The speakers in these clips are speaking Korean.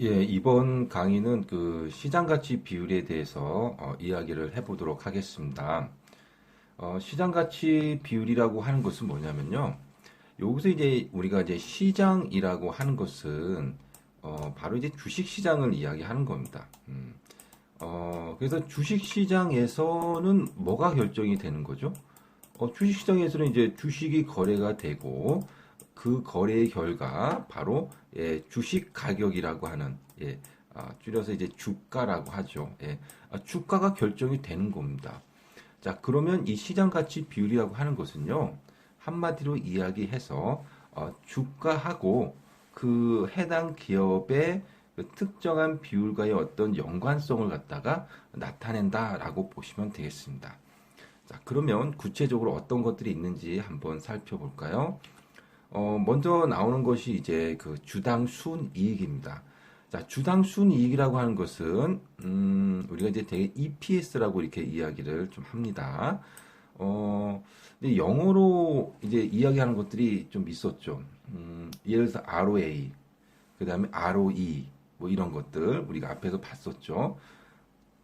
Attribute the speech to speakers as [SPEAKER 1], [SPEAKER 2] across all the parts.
[SPEAKER 1] 예, 이번 강의는 그 시장 가치 비율에 대해서 어, 이야기를 해보도록 하겠습니다. 어, 시장 가치 비율이라고 하는 것은 뭐냐면요. 여기서 이제 우리가 이제 시장이라고 하는 것은 어, 바로 이제 주식 시장을 이야기하는 겁니다. 음, 어, 그래서 주식 시장에서는 뭐가 결정이 되는 거죠? 어, 주식 시장에서는 이제 주식이 거래가 되고 그 거래의 결과 바로 예, 주식 가격이라고 하는 예, 아, 줄여서 이제 주가라고 하죠. 예, 아, 주가가 결정이 되는 겁니다. 자, 그러면 이 시장 가치 비율이라고 하는 것은요. 한마디로 이야기해서 어, 주가하고 그 해당 기업의 그 특정한 비율과의 어떤 연관성을 갖다가 나타낸다라고 보시면 되겠습니다. 자, 그러면 구체적으로 어떤 것들이 있는지 한번 살펴볼까요? 어, 먼저 나오는 것이 이제 그 주당 순이익입니다. 자, 주당 순이익이라고 하는 것은 음, 우리가 이제 되게 EPS라고 이렇게 이야기를 좀 합니다. 어, 영어로 이제 이야기하는 것들이 좀 있었죠. 음, 예를 들어서 ROA, 그 다음에 ROE, 뭐 이런 것들 우리가 앞에서 봤었죠.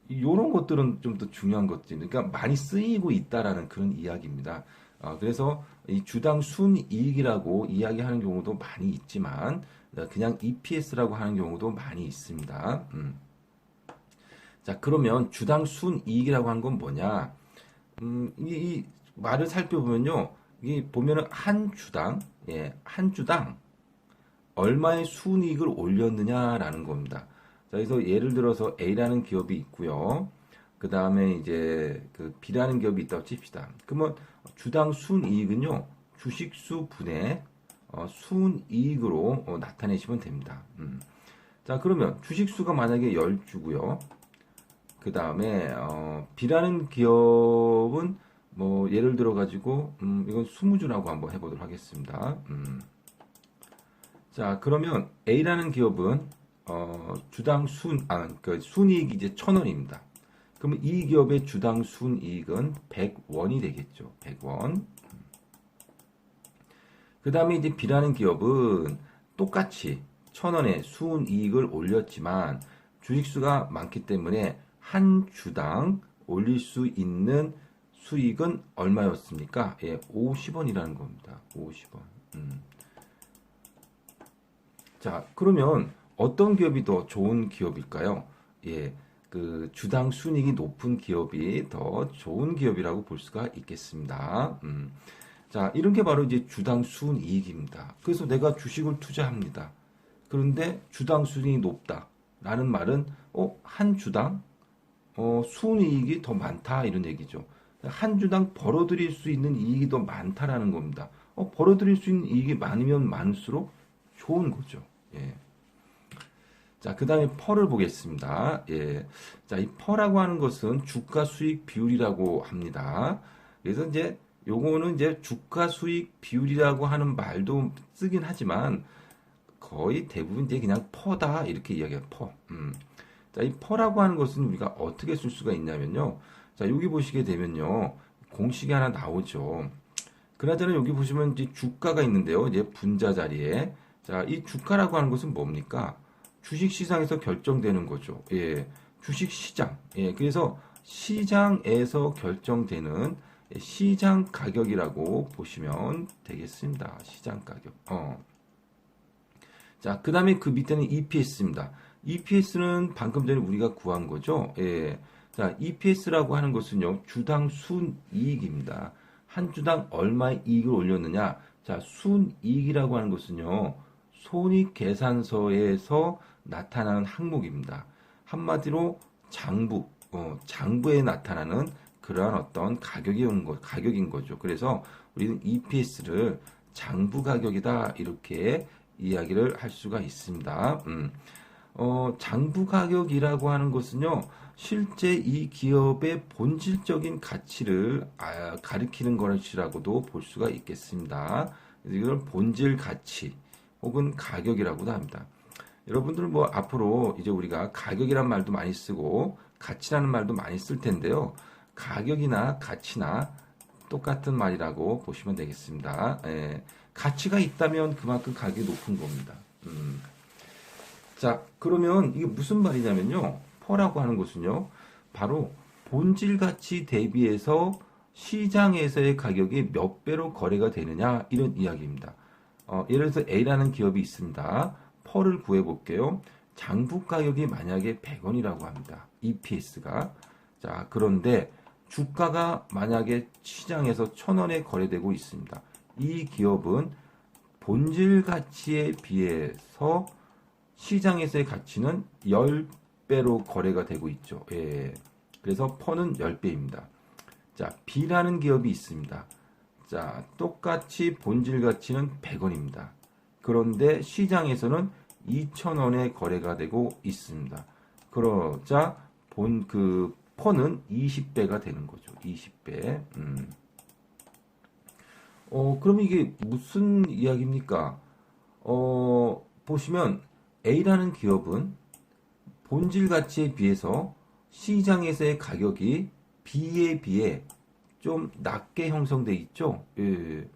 [SPEAKER 1] 이런 것들은 좀 더 중요한 것들, 그러니까 많이 쓰이고 있다라는 그런 이야기입니다. 어, 그래서 이 주당 순이익이라고 이야기하는 경우도 많이 있지만 그냥 EPS라고 하는 경우도 많이 있습니다. 음. 자 그러면 주당 순이익이라고 하는 건 뭐냐? 음, 이, 이 말을 살펴보면요, 이 보면은 한 주당, 예, 한 주당 얼마의 순이익을 올렸느냐라는 겁니다. 자, 그래서 예를 들어서 A라는 기업이 있고요. 그 다음에 이제 그 B라는 기업이 있다고 칩시다. 그러면 주당 순이익은요, 주식수 분의 어, 순이익으로 어, 나타내시면 됩니다. 음. 자, 그러면 주식수가 만약에 10주고요. 그 다음에 어, B라는 기업은 뭐 예를 들어 가지고 음, 이건 20주라고 한번 해보도록 하겠습니다. 음. 자, 그러면 A라는 기업은 어, 주당 순, 아, 그 순이익이 이제 1000원입니다. 그러면 이 기업의 주당 순이익은 100원이 되겠죠. 100원. 그 다음에 이제 B라는 기업은 똑같이 1000원의 순이익을 올렸지만 주식수가 많기 때문에 한 주당 올릴 수 있는 수익은 얼마였습니까? 예, 50원이라는 겁니다. 50원. 음. 자, 그러면 어떤 기업이 더 좋은 기업일까요? 예, 그 주당 순익이 높은 기업이 더 좋은 기업이라고 볼 수가 있겠습니다. 음. 자, 이런 게 바로 이제 주당 순이익입니다. 그래서 내가 주식을 투자합니다. 그런데 주당 순이익이 높다라는 말은 어, 한 주당 어, 순이익이 더 많다 이런 얘기죠. 한 주당 벌어들일 수 있는 이익이 더 많다라는 겁니다. 어, 벌어들일 수 있는 이익이 많으면 많을수록 좋은 거죠. 예. 자, 그 다음에 펄을 보겠습니다. 예. 자, 이 펄하고 하는 것은 주가 수익 비율이라고 합니다. 그래서 이제 요거는 이제 주가 수익 비율이라고 하는 말도 쓰긴 하지만 거의 대부분 이제 그냥 퍼다 이렇게 이야기해요. 퍼. 음. 자, 이 퍼라고 하는 것은 우리가 어떻게 쓸 수가 있냐면요. 자, 여기 보시게 되면요. 공식이 하나 나오죠. 그나저나 여기 보시면 이제 주가가 있는데요. 이제 분자 자리에. 자, 이 주가라고 하는 것은 뭡니까? 주식 시장에서 결정되는 거죠. 예, 주식 시장. 예, 그래서 시장에서 결정되는 시장 가격이라고 보시면 되겠습니다. 시장 가격. 어. 자, 그 다음에 그 밑에는 EPS입니다. EPS는 방금 전에 우리가 구한 거죠. 예. 자, EPS라고 하는 것은요, 주당 순이익입니다. 한 주당 얼마의 이익을 올렸느냐? 자, 순이익이라고 하는 것은요, 손익 계산서에서 나타나는 항목입니다. 한마디로 장부, 어, 장부에 나타나는 그러한 어떤 가격이 온 것, 가격인 거죠. 그래서 우리는 EPS를 장부 가격이다 이렇게 이야기를 할 수가 있습니다. 음. 어, 장부 가격이라고 하는 것은요, 실제 이 기업의 본질적인 가치를 아, 가리키는 것이라고도 볼 수가 있겠습니다. 이걸 본질 가치 혹은 가격이라고도 합니다. 여러분들은 뭐 앞으로 이제 우리가 가격이란 말도 많이 쓰고 가치라는 말도 많이 쓸 텐데요. 가격이나 가치나 똑같은 말이라고 보시면 되겠습니다. 예, 가치가 있다면 그만큼 가격이 높은 겁니다. 음. 자, 그러면 이게 무슨 말이냐면요. 퍼라고 하는 것은요. 바로 본질 가치 대비해서 시장에서의 가격이 몇 배로 거래가 되느냐 이런 이야기입니다. 어, 예를 들어서 A라는 기업이 있습니다. 펄을 구해 볼게요. 장부 가격이 만약에 100원이라고 합니다. EPS가. 자, 그런데 주가가 만약에 시장에서 1000원에 거래되고 있습니다. 이 기업은 본질 가치에 비해서 시장에서의 가치는 10배로 거래가 되고 있죠. 예. 그래서 퍼는 10배입니다. 자, B라는 기업이 있습니다. 자, 똑같이 본질 가치는 100원입니다. 그런데 시장에서는 2,000원에 거래가 되고 있습니다. 그러자 본그 퍼는 20배가 되는 거죠. 20배. 음. 어, 그럼 이게 무슨 이야기입니까? 어, 보시면 A라는 기업은 본질 가치에 비해서 시장에서의 가격이 B에 비해 좀 낮게 형성돼 있죠. 예,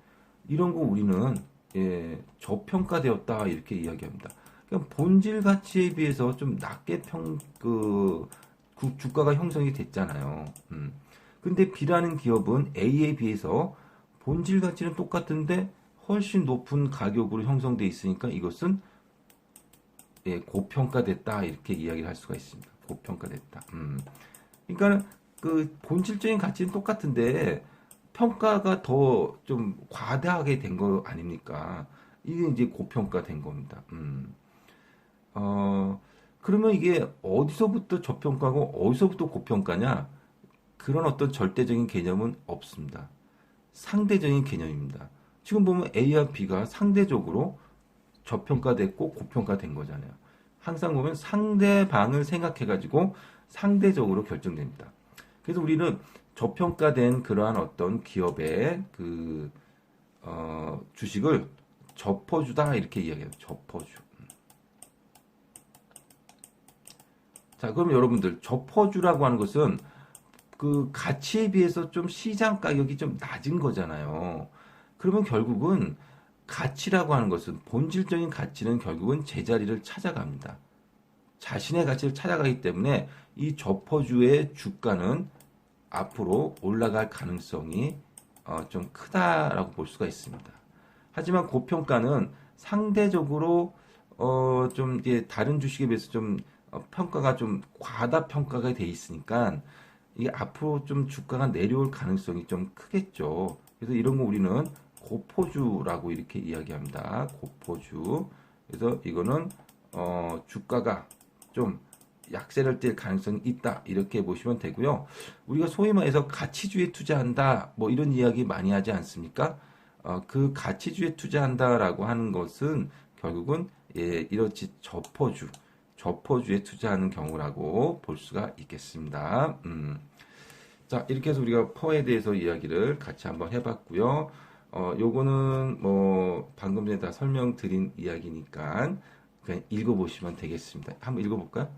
[SPEAKER 1] 이런 거 우리는 예, 저평가되었다 이렇게 이야기합니다. 그러니까 본질 가치에 비해서 좀 낮게 평, 그, 그 주가가 형성이 됐잖아요. 음. 근데 B라는 기업은 A에 비해서 본질 가치는 똑같은데 훨씬 높은 가격으로 형성돼 있으니까 이것은 예, 고평가됐다 이렇게 이야기를 할 수가 있습니다. 고평가됐다. 음. 그러니까 그 본질적인 가치는 똑같은데 평가가 더 좀 과다하게 된 거 아닙니까? 이게 이제 고평가된 겁니다. 음. 어, 그러면 이게 어디서부터 저평가고 어디서부터 고평가냐? 그런 어떤 절대적인 개념은 없습니다. 상대적인 개념입니다. 지금 보면 A와 B가 상대적으로 저평가됐고 고평가된 거잖아요. 항상 보면 상대방을 생각해가지고 상대적으로 결정됩니다. 그래서 우리는 저평가된 그러한 어떤 기업의 그, 어, 주식을 접어주다 이렇게 이야기해요. 접어주. 자, 그럼 여러분들 접어주라고 하는 것은 그 가치에 비해서 좀 시장 가격이 좀 낮은 거잖아요. 그러면 결국은 가치라고 하는 것은 본질적인 가치는 결국은 제자리를 찾아갑니다. 자신의 가치를 찾아가기 때문에 이 접어주의 주가는 앞으로 올라갈 가능성이 어, 좀 크다라고 볼 수가 있습니다. 하지만 고평가는 상대적으로 어, 좀 이게 다른 주식에 비해서 좀 어, 평가가 좀 과다 평가가 돼 있으니까 이게 앞으로 좀 주가가 내려올 가능성이 좀 크겠죠. 그래서 이런 거 우리는 고포주라고 이렇게 이야기합니다. 고포주. 그래서 이거는 어, 주가가 좀 약세를 띨 가능성이 있다 이렇게 보시면 되고요. 우리가 소위 말해서 가치주에 투자한다 뭐 이런 이야기 많이 하지 않습니까? 어, 그 가치주에 투자한다라고 하는 것은 결국은 예, 이렇지 저포주 저포주에 투자하는 경우라고 볼 수가 있겠습니다. 음. 자 이렇게 해서 우리가 퍼에 대해서 이야기를 같이 한번 해봤고요. 어, 요거는 뭐 방금 전에 다 설명드린 이야기니까 그냥 읽어보시면 되겠습니다. 한번 읽어볼까요?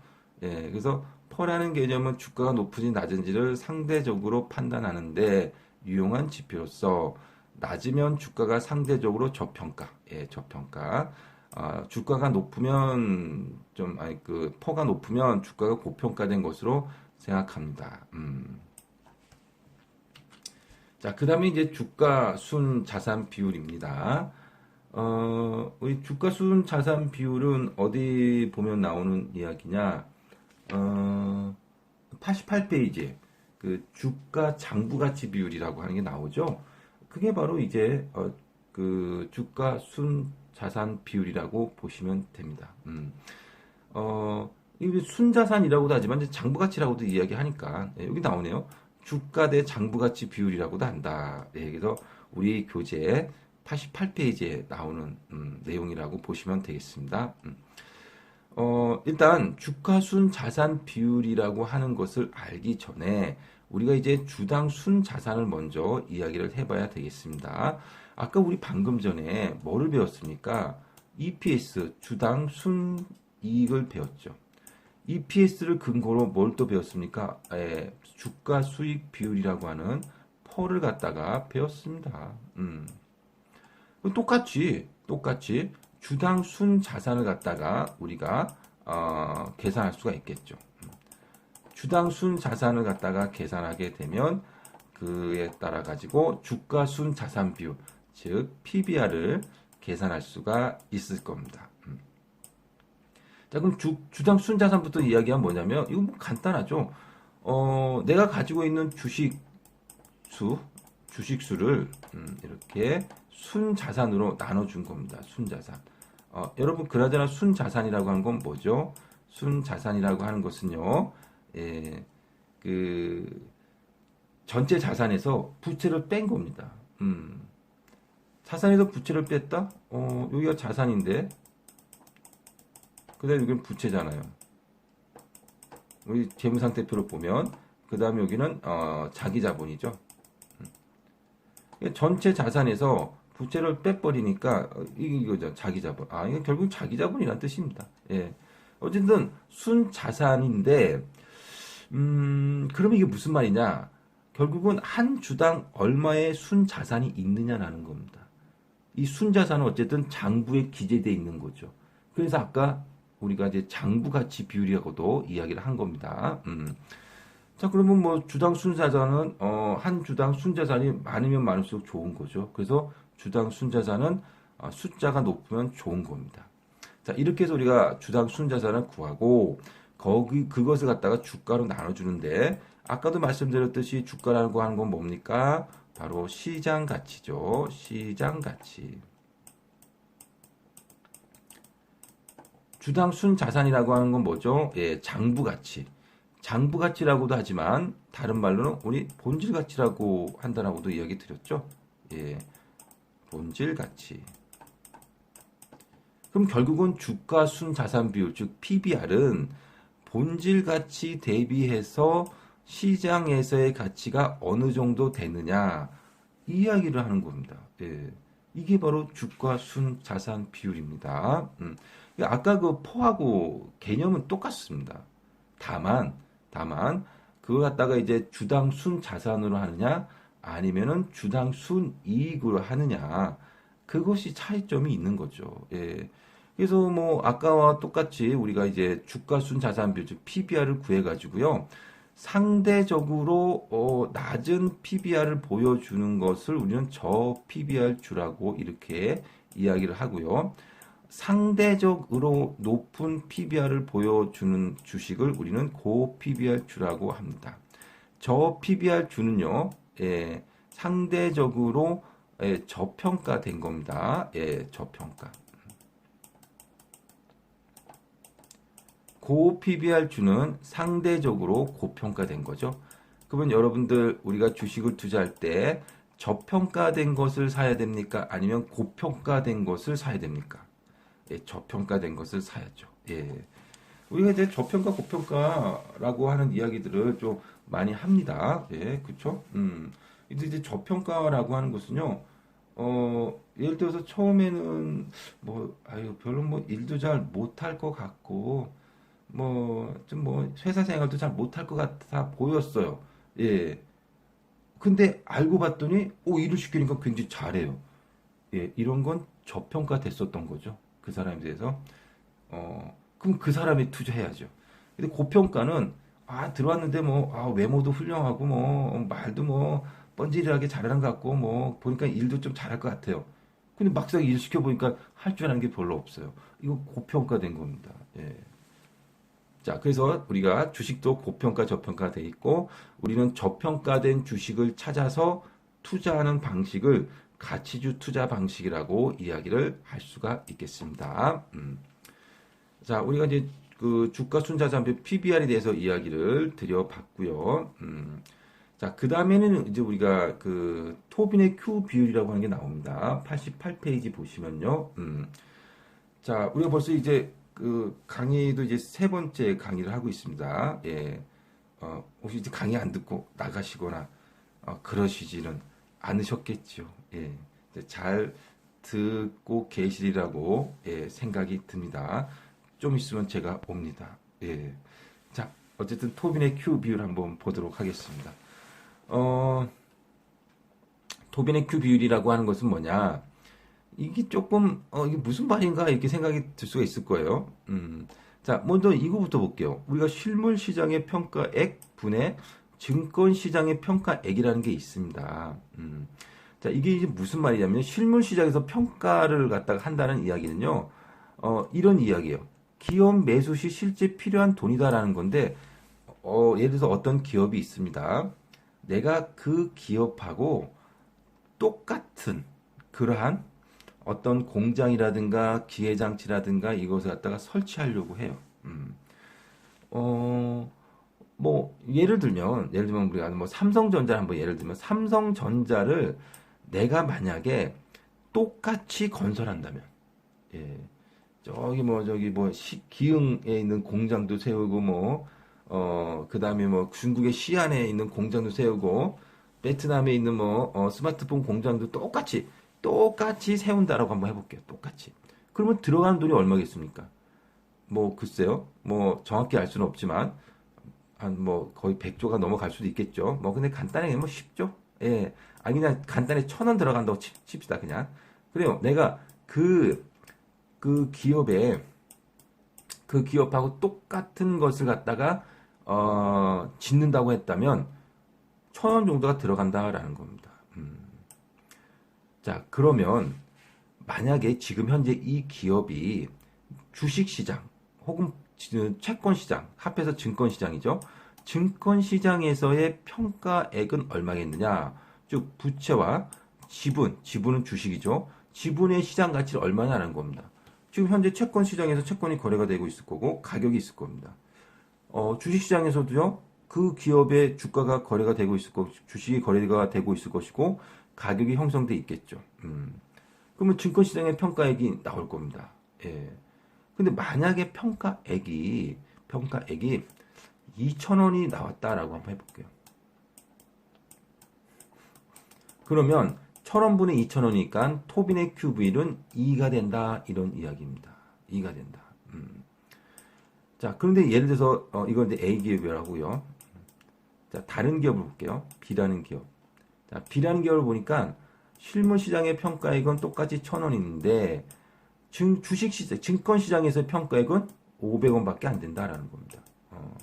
[SPEAKER 1] 예, 그래서 퍼라는 개념은 주가가 높은지 낮은지를 상대적으로 판단하는데 유용한 지표로서 낮으면 주가가 상대적으로 저평가, 예, 저평가. 아, 주가가 높으면 좀 아니 그 퍼가 높으면 주가가 고평가된 것으로 생각합니다. 음. 자, 그 다음에 이제 주가 순 자산 비율입니다. 어, 우리 주가 순 자산 비율은 어디 보면 나오는 이야기냐? 어, 88페이지에 그 주가 장부 가치 비율이라고 하는 게 나오죠. 그게 바로 이제 어, 그 주가 순 자산 비율이라고 보시면 됩니다. 음. 어, 순자산이라고도 하지만 장부 가치라고도 이야기하니까 네, 여기 나오네요. 주가 대 장부 가치 비율이라고도 한다. 네, 그래서 우리 교재 88페이지에 나오는 음, 내용이라고 보시면 되겠습니다. 음. 어, 일단 주가 순 자산 비율이라고 하는 것을 알기 전에 우리가 이제 주당 순 자산을 먼저 이야기를 해봐야 되겠습니다. 아까 우리 방금 전에 뭐를 배웠습니까? EPS 주당 순 이익을 배웠죠. EPS를 근거로 뭘 또 배웠습니까? 에, 주가 수익 비율이라고 하는 펄을 갖다가 배웠습니다. 음. 똑같이 똑같이 주당 순 자산을 갖다가 우리가 어, 계산할 수가 있겠죠. 음. 주당 순 자산을 갖다가 계산하게 되면 그에 따라 가지고 주가 순 자산 비율, 즉 PBR을 계산할 수가 있을 겁니다. 음. 자, 그럼 주, 주당 순 자산부터 이야기하면 뭐냐면 이거 뭐 간단하죠. 어, 내가 가지고 있는 주식 수, 주식 수를 음, 이렇게 순 자산으로 나눠준 겁니다. 순 자산. 어, 여러분 그나저나 순 자산이라고 하는 건 뭐죠? 순 자산이라고 하는 것은요. 예, 그 전체 자산에서 부채를 뺀 겁니다. 음. 자산에서 부채를 뺐다? 어, 여기가 자산인데, 그 다음에 여기는 부채잖아요. 우리 재무상태표를 보면, 그 다음에 여기는, 어, 자기 자본이죠. 음. 전체 자산에서 부채를 빼버리니까, 어, 이거죠. 자기 자본. 아, 이게 결국 자기 자본이라는 뜻입니다. 예. 어쨌든, 순 자산인데, 음, 그러면 이게 무슨 말이냐? 결국은 한 주당 얼마의 순 자산이 있느냐라는 겁니다. 이 순 자산은 어쨌든 장부에 기재되어 있는 거죠. 그래서 아까 우리가 이제 장부 가치 비율이라고도 이야기를 한 겁니다. 음. 자, 그러면 뭐 주당 순 자산은 어, 한 주당 순 자산이 많으면 많을수록 좋은 거죠. 그래서 주당 순 자산은 어, 숫자가 높으면 좋은 겁니다. 자, 이렇게 해서 우리가 주당 순 자산을 구하고 거기 그것을 갖다가 주가로 나눠주는데 아까도 말씀드렸듯이 주가라고 하는 건 뭡니까? 바로 시장 가치죠. 시장 가치. 주당 순 자산이라고 하는 건 뭐죠? 예, 장부 가치. 장부 가치라고도 하지만 다른 말로는 우리 본질 가치라고 한다라고도 이야기 드렸죠. 예. 본질 가치. 그럼 결국은 주가 순 자산 비율 즉 PBR은 본질 가치 대비해서 시장에서의 가치가 어느 정도 되느냐 이야기를 하는 겁니다. 예. 이게 바로 주가 순 자산 비율입니다. 음. 아까 그 포하고 개념은 똑같습니다. 다만 다만 그거 갖다가 이제 주당 순 자산으로 하느냐 아니면은 주당 순 이익으로 하느냐 그것이 차이점이 있는 거죠. 예. 그래서 뭐 아까와 똑같이 우리가 이제 주가 순 자산 비율 즉 PBR을 구해 가지고요. 상대적으로 어, 낮은 PBR을 보여주는 것을 우리는 저 PBR 주라고 이렇게 이야기를 하고요. 상대적으로 높은 PBR을 보여주는 주식을 우리는 고 PBR 주라고 합니다. 저 PBR 주는요, 예, 상대적으로 예, 저평가된 겁니다. 예, 저평가. 고 PBR 주는 상대적으로 고평가된 거죠. 그러면 여러분들 우리가 주식을 투자할 때 저평가된 것을 사야 됩니까? 아니면 고평가된 것을 사야 됩니까? 예, 저평가된 것을 사야죠. 예. 우리가 이제 저평가, 고평가라고 하는 이야기들을 좀 많이 합니다. 예, 그쵸? 음. 이제 저평가라고 하는 것은요, 어, 예를 들어서 처음에는 뭐, 아유, 별로 뭐 일도 잘 못할 것 같고, 뭐, 좀 뭐, 회사 생활도 잘 못할 것 같아 보였어요. 예. 근데 알고 봤더니, 오, 일을 시키니까 굉장히 잘해요. 예, 이런 건 저평가 됐었던 거죠. 그 사람에 대해서. 어, 그럼 그 사람이 투자해야죠. 근데 고평가는, 아, 들어왔는데 뭐, 아, 외모도 훌륭하고 뭐, 말도 뭐, 뻔질하게 잘하는 것 같고, 뭐, 보니까 일도 좀 잘할 것 같아요. 근데 막상 일 시켜보니까 할 줄 아는 게 별로 없어요. 이거 고평가된 겁니다. 예. 자, 그래서 우리가 주식도 고평가, 저평가 돼 있고, 우리는 저평가된 주식을 찾아서 투자하는 방식을 가치주 투자 방식이라고 이야기를 할 수가 있겠습니다. 음. 자, 우리가 이제 그 주가 순자산비 PBR에 대해서 이야기를 드려봤고요. 음. 자, 그 다음에는 이제 우리가 그 토빈의 Q 비율이라고 하는 게 나옵니다. 88페이지 보시면요. 음. 자, 우리가 벌써 이제 그 강의도 이제 세 번째 강의를 하고 있습니다. 예. 어, 혹시 이제 강의 안 듣고 나가시거나 어, 그러시지는 않으셨겠죠. 예. 잘 듣고 계시리라고 예, 생각이 듭니다. 좀 있으면 제가 옵니다. 예. 자, 어쨌든 토빈의 Q 비율 한번 보도록 하겠습니다. 어, 토빈의 Q 비율이라고 하는 것은 뭐냐? 이게 조금 어 이게 무슨 말인가 이렇게 생각이 들 수가 있을 거예요. 음. 자, 먼저 이거부터 볼게요. 우리가 실물 시장의 평가액 분의 증권 시장의 평가액이라는 게 있습니다. 음. 자, 이게 이제 무슨 말이냐면 실물 시장에서 평가를 갖다가 한다는 이야기는요. 어, 이런 이야기예요. 기업 매수 시 실제 필요한 돈이다라는 건데 어, 예를 들어서 어떤 기업이 있습니다. 내가 그 기업하고 똑같은 그러한 어떤 공장이라든가 기계장치라든가 이것을 갖다가 설치하려고 해요. 음. 어, 뭐, 예를 들면, 예를 들면 우리가 뭐 삼성전자를 한번 예를 들면 삼성전자를 내가 만약에 똑같이 건설한다면, 예. 저기 뭐, 저기 뭐, 시, 기흥에 있는 공장도 세우고 뭐, 어, 그 다음에 뭐 중국의 시안에 있는 공장도 세우고, 베트남에 있는 뭐, 어, 스마트폰 공장도 똑같이 똑같이 세운다라고 한번 해볼게요. 똑같이. 그러면 들어가는 돈이 얼마겠습니까? 뭐 글쎄요. 뭐 정확히 알 수는 없지만 한 뭐 거의 100조가 넘어갈 수도 있겠죠. 뭐 근데 간단하게 뭐 쉽죠. 예. 아니 그냥 간단히 천 원 들어간다고 칩, 칩시다 그냥. 그래요. 내가 그 그 기업에 그 기업하고 똑같은 것을 갖다가 어 짓는다고 했다면 천 원 정도가 들어간다라는 겁니다. 음. 자, 그러면 만약에 지금 현재 이 기업이 주식시장 혹은 채권시장, 합해서 증권시장이죠. 증권시장에서의 평가액은 얼마겠느냐? 즉, 부채와 지분, 지분은 주식이죠. 지분의 시장 가치를 얼마냐는 겁니다. 지금 현재 채권 시장에서 채권이 거래가 되고 있을 거고, 가격이 있을 겁니다. 어, 주식 시장에서도요, 그 기업의 주가가 거래가 되고 있을 거, 주식이 거래가 되고 있을 것이고, 가격이 형성돼 있겠죠. 음. 그러면 증권 시장의 평가액이 나올 겁니다. 예. 근데 만약에 평가액이, 평가액이 2,000원이 나왔다라고 한번 해볼게요. 그러면 1,000원분의 2,000원이니까 토빈의 큐브일은 2가 된다. 이런 이야기입니다. 2가 된다. 음. 자, 그런데 예를 들어서, 어, 이건 이제 A 기업이라고요. 자, 다른 기업을 볼게요. B라는 기업. 자, B라는 기업을 보니까 실물 시장의 평가액은 똑같이 1,000원인데 주식 시장, 증권 시장에서 평가액은 500원밖에 안 된다라는 겁니다. 어.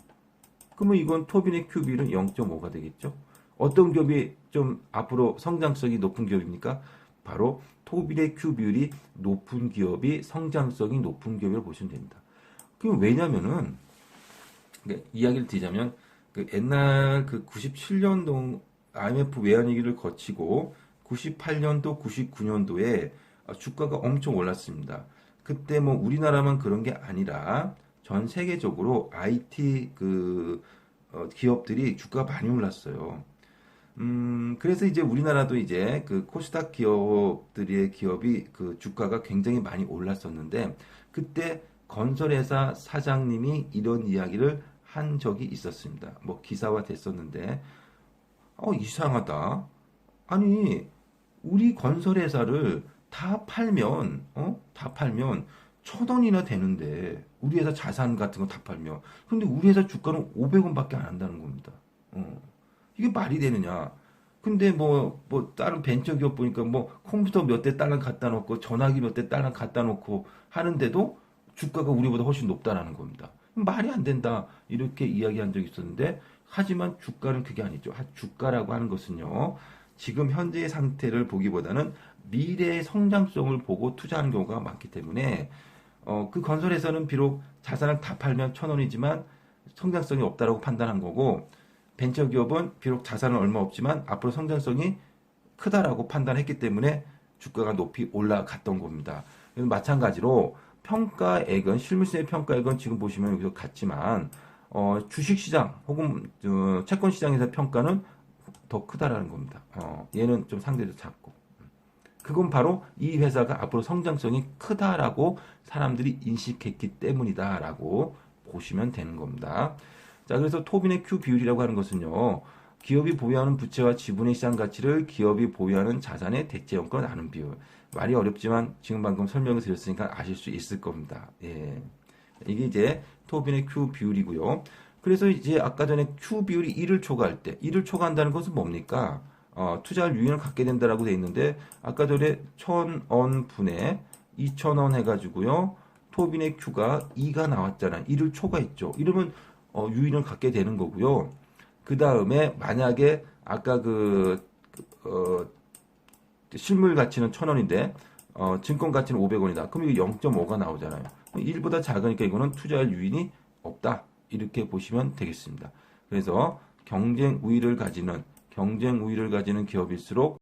[SPEAKER 1] 그러면 이건 토빈의 큐비는 0.5가 되겠죠. 어떤 기업이 좀 앞으로 성장성이 높은 기업입니까? 바로 토빈의 큐 비율이 높은 기업이 성장성이 높은 기업을 보시면 됩니다. 그럼 왜냐면은 이야기를 드리자면 그 옛날 그 97년도 IMF 외환위기를 거치고 98년도, 99년도에 주가가 엄청 올랐습니다. 그때 뭐 우리나라만 그런 게 아니라 전 세계적으로 IT 그 어, 기업들이 주가가 많이 올랐어요. 음, 그래서 이제 우리나라도 이제 그 코스닥 기업들의 기업이 그 주가가 굉장히 많이 올랐었는데 그때 건설회사 사장님이 이런 이야기를 한 적이 있었습니다. 뭐 기사화 됐었는데 어, 이상하다. 아니, 우리 건설회사를 다 팔면, 어? 다 팔면 천 원이나 되는데, 우리 회사 자산 같은 거 다 팔면. 근데 우리 회사 주가는 500원밖에 안 한다는 겁니다. 어. 이게 말이 되느냐. 근데 뭐, 뭐, 다른 벤처 기업 보니까 뭐, 컴퓨터 몇 대 딸랑 갖다 놓고, 전화기 몇 대 딸랑 갖다 놓고 하는데도 주가가 우리보다 훨씬 높다라는 겁니다. 말이 안 된다. 이렇게 이야기한 적이 있었는데, 하지만 주가는 그게 아니죠. 주가라고 하는 것은요. 지금 현재의 상태를 보기보다는 미래의 성장성을 보고 투자하는 경우가 많기 때문에 어, 그 건설에서는 비록 자산을 다 팔면 천 원이지만 성장성이 없다라고 판단한 거고 벤처 기업은 비록 자산은 얼마 없지만 앞으로 성장성이 크다라고 판단했기 때문에 주가가 높이 올라갔던 겁니다. 마찬가지로 평가액은 실물세의 평가액은 지금 보시면 여기서 같지만 어, 주식시장 혹은 어, 채권시장에서 평가는 더 크다라는 겁니다. 어, 얘는 좀 상대적으로 작고. 그건 바로 이 회사가 앞으로 성장성이 크다라고 사람들이 인식했기 때문이다라고 보시면 되는 겁니다. 자, 그래서 토빈의 Q 비율이라고 하는 것은요, 기업이 보유하는 부채와 지분의 시장 가치를 기업이 보유하는 자산의 대체형과 나눈 비율. 말이 어렵지만 지금 방금 설명을 드렸으니까 아실 수 있을 겁니다. 예. 이게 이제 토빈의 Q 비율이고요. 그래서 이제 아까 전에 Q 비율이 1을 초과할 때 1을 초과한다는 것은 뭡니까? 어, 투자할 유인을 갖게 된다라고 돼 있는데 아까 전에 1000원 분에 2000원 해가지고요. 토빈의 Q가 2가 나왔잖아요. 1을 초과했죠. 이러면 어, 유인을 갖게 되는 거고요. 그 다음에 만약에 아까 그, 그, 어, 실물 가치는 1000원인데 어, 증권 가치는 500원이다. 그럼 이거 0.5가 나오잖아요. 1보다 작으니까 이거는 투자할 유인이 없다. 이렇게 보시면 되겠습니다. 그래서 경쟁 우위를 가지는 경쟁 우위를 가지는 기업일수록